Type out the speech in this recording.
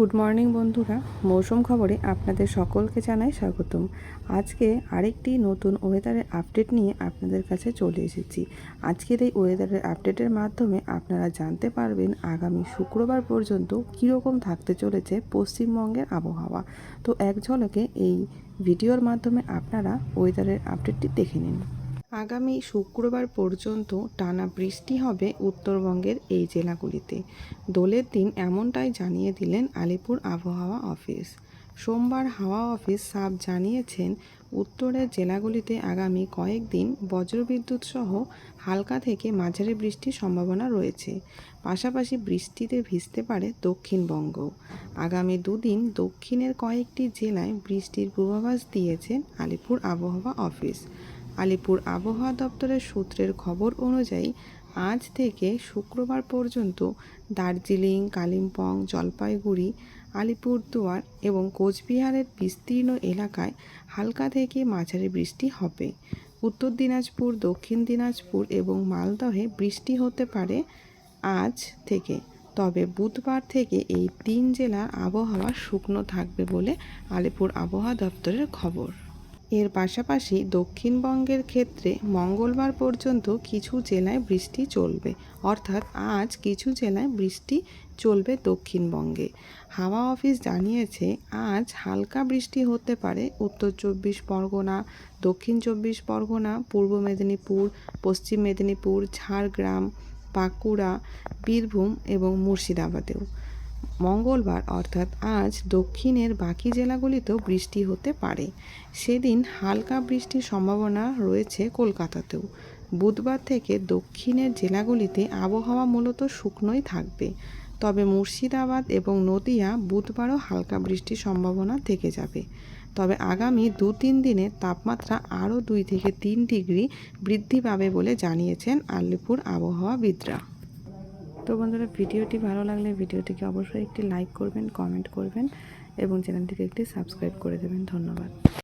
Good morning বন্ধুরা। মৌসুম খবরে আপনাদের সকলকে জানাই স্বাগতম। আজকে আরেকটি নতুন ওয়েদারের আপডেট নিয়ে আপনাদের কাছে চলে এসেছি। আজকের এই ওয়েদারের আপডেটের মাধ্যমে আপনারা জানতে পারবেন আগামী শুক্রবার পর্যন্ত কীরকম থাকতে চলেছে পশ্চিমবঙ্গের আবহাওয়া। তো এক ঝলকে এই ভিডিওর মাধ্যমে আপনারা ওয়েদারের আপডেটটি দেখে নিন। আগামী শুক্রবার পর্যন্ত টানা বৃষ্টি হবে উত্তরবঙ্গের এই জেলাগুলিতে। দোলের দিন এমনটাই জানিয়ে দিলেন আলিপুর আবহাওয়া অফিস। সোমবার হাওয়া অফিস সাব জানিয়েছেন, উত্তরের জেলাগুলিতে আগামী কয়েকদিন বজ্রবিদ্যুৎ সহ হালকা থেকে মাঝারি বৃষ্টির সম্ভাবনা রয়েছে। পাশাপাশি বৃষ্টিতে ভিজতে পারে দক্ষিণবঙ্গ। আগামী দুদিন দক্ষিণের কয়েকটি জেলায় বৃষ্টির পূর্বাভাস দিয়েছেন আলিপুর আবহাওয়া অফিস। আলিপুর আবহাওয়া দপ্তরের সূত্রের খবর অনুযায়ী, আজ থেকে শুক্রবার পর্যন্ত দার্জিলিং, কালিম্পং, জলপাইগুড়ি, আলিপুরদুয়ার এবং কোচবিহারের বিস্তীর্ণ এলাকায় হালকা থেকে মাঝারি বৃষ্টি হবে। উত্তর দিনাজপুর, দক্ষিণ দিনাজপুর এবং মালদহে বৃষ্টি হতে পারে আজ থেকে। তবে বুধবার থেকে এই তিন জেলার আবহাওয়া শুকনো থাকবে বলে আলিপুর আবহাওয়া দপ্তরের খবর। এর পাশাপাশি দক্ষিণবঙ্গের ক্ষেত্রে মঙ্গলবার পর্যন্ত কিছু জেলায় বৃষ্টি চলবে। অর্থাৎ আজ কিছু জেলায় বৃষ্টি চলবে দক্ষিণবঙ্গে। হাওয়া অফিস জানিয়েছে, আজ হালকা বৃষ্টি হতে পারে উত্তর চব্বিশ পরগনা, দক্ষিণ চব্বিশ পরগনা, পূর্ব মেদিনীপুর, পশ্চিম মেদিনীপুর, ঝাড়গ্রাম, বাঁকুড়া, বীরভূম এবং মুর্শিদাবাদেও। মঙ্গলবার অর্থাৎ আজ দক্ষিণের বাকি জেলাগুলিতেও বৃষ্টি হতে পারে। সেদিন হালকা বৃষ্টির সম্ভাবনা রয়েছে কলকাতাতেও। বুধবার থেকে দক্ষিণের জেলাগুলিতে আবহাওয়া মূলত শুকনোই থাকবে। তবে মুর্শিদাবাদ এবং নদিয়া বুধবারও হালকা বৃষ্টির সম্ভাবনা থেকে যাবে। তবে আগামী দু তিন দিনে তাপমাত্রা আরও দুই থেকে তিন ডিগ্রি বৃদ্ধি পাবে বলে জানিয়েছেন আলিপুর আবহাওয়াবিদরা। তো বন্ধুরা, ভিডিওটি ভালো লাগলে ভিডিওটিকে অবশ্যই একটি লাইক করবেন কমেন্ট করবেন এবং চ্যানেলটিকে একটি সাবস্ক্রাইব করে দেবেন। ধন্যবাদ।